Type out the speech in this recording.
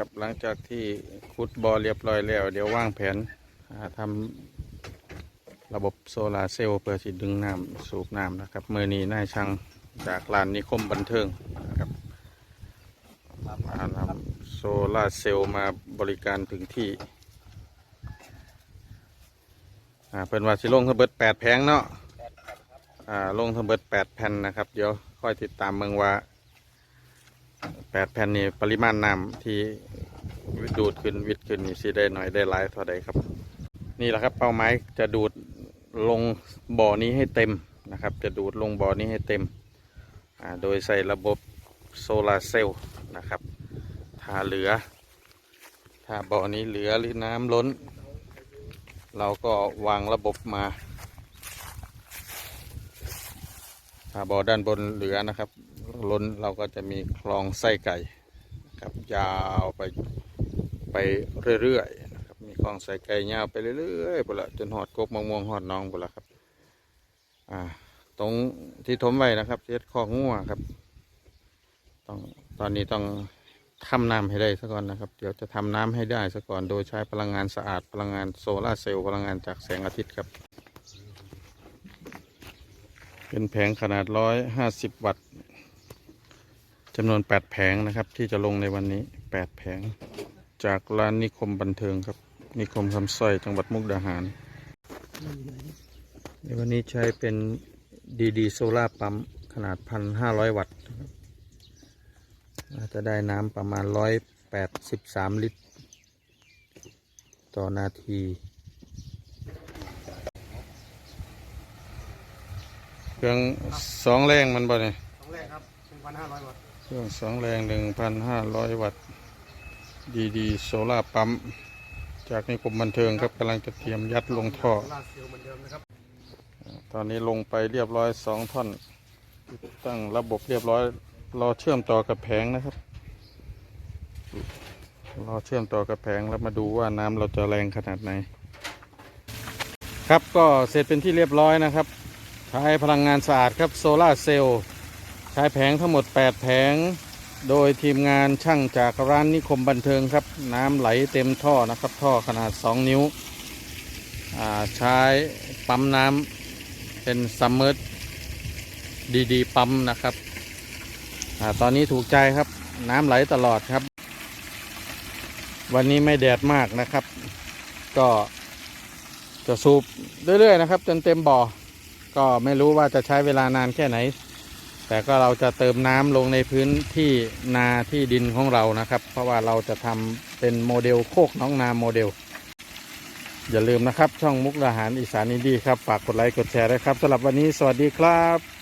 ครับ หลังจากที่ขุดบ่อเรียบร้อยแล้ว เดี๋ยววางแผนหาทำระบบโซลาเซลล์เพื่อสิดึงน้ำสูบน้ำนะครับมือนี้นายช่างจากลานนิคมบันเทิงนะครับมานำโซลาเซลล์มาบริการถึงที่อ่าเป็นว่าสิลงทั้งเบิดแปดแผงเนาะอ่าลงทั้งเบิดแปดแผ่นนะครับ เดี๋ยวค่อยติดตามเมืองว่า แปดแผ่นนี่ปริมาณน้ำที่ดูดขึ้นวิดขึ้นนี่สิได้หน่อยได้หลายเท่าใดครับ นี่แหละครับเป้าหมายจะดูดลงบ่อนี้ให้เต็มนะครับ จะดูดลงบ่อนี้ให้เต็ม โดยใส่ระบบโซลาร์เซลล์นะครับถ้าเหลือ ถ้าบ่อนี้เหลือหรือน้ำล้น เราก็วางระบบมาถ้าบ่อด้านบนเหลือนะครับ ล้นเราก็จะมีคลองไส้ไก่ครับยาวไปไปเรื่อยๆนะครับมีคลองไส้ไก่ยาวไปเรื่อยๆบุละจนหอดกบมะม่วงหอดน้องบุละครับอ่าตรงที่ถมไว้นะครับเช็ดคอกงัวครับต้องตอนนี้ต้องทำน้ำให้ได้ซะก่อนนะครับ เดี๋ยวจะทำน้ำให้ได้ซะก่อนโดยใช้พลังงานสะอาดพลังงานโซลาเซลล์พลังงานจากแสงอาทิตย์ครับ เป็นแผงขนาดร้อยห้าสิบวัตต์ จำนวน 8 แผงนะครับ ที่จะลงในวันนี้ 8 แผง จากร้านนิคมบันเทิงครับ นิคมคำสร้อยจังหวัดมุกดาหาร ในวันนี้ใช้เป็นดีดีโซล่าปั๊มขนาด 1,500 วัตต์นะครับอาจะได้น้ำประมาณ 183 ลิตร ต่อนาทีเครื่องสองแรงมันบ่เนี่ยครั้งแรกครับหนึ่งพันห้าร้อยวัตต์ เครื่องสองแรงหนึ่งพันห้าร้อยวัตต์ดีดีโซล่าปั๊ม จากนิคมบันเทิงครับกำลังจะเตรียมยัดลงท่อลาดเซลล์เหมือนเดิมนะครับตอนนี้ลงไปเรียบร้อยสองท่อน ตั้งระบบเรียบร้อย รอเชื่อมต่อกับแผงนะครับ รอเชื่อมต่อกับแผงแล้วมาดูว่าน้ำเราจะแรงขนาดไหน ครับก็เสร็จเป็นที่เรียบร้อยนะครับ ใช้พลังงานสะอาดครับโซลาร์เซลล์ ใช้แผงทั้งหมด 8 แผง โดยทีมงานช่างจากร้านนิคมบันเทิงครับ น้ำไหลเต็มท่อนะครับ ท่อขนาด 2 นิ้ว ใช้ปั๊มน้ำเป็นซัมเมอร์ดีดีปั๊มนะครับอตอนนี้ถูกใจครับ น้ำไหลตลอดครับ วันนี้ไม่แดดมากนะครับ ก็จะสูบเรื่อยๆนะครับ จนเต็มบ่อ ก็ไม่รู้ว่าจะใช้เวลานานแค่ไหน แต่ก็เราจะเติมน้ำลงในพื้นที่นาที่ดินของเรานะครับ เพราะว่าเราจะทำเป็นโมเดลโคกน้องนาโมเดล อย่าลืมนะครับ ช่องมุกดาหารอีสานอินดีครับ ฝากกดไลค์กดแชร์ด้วยครับสำหรับวันนี้สวัสดีครับ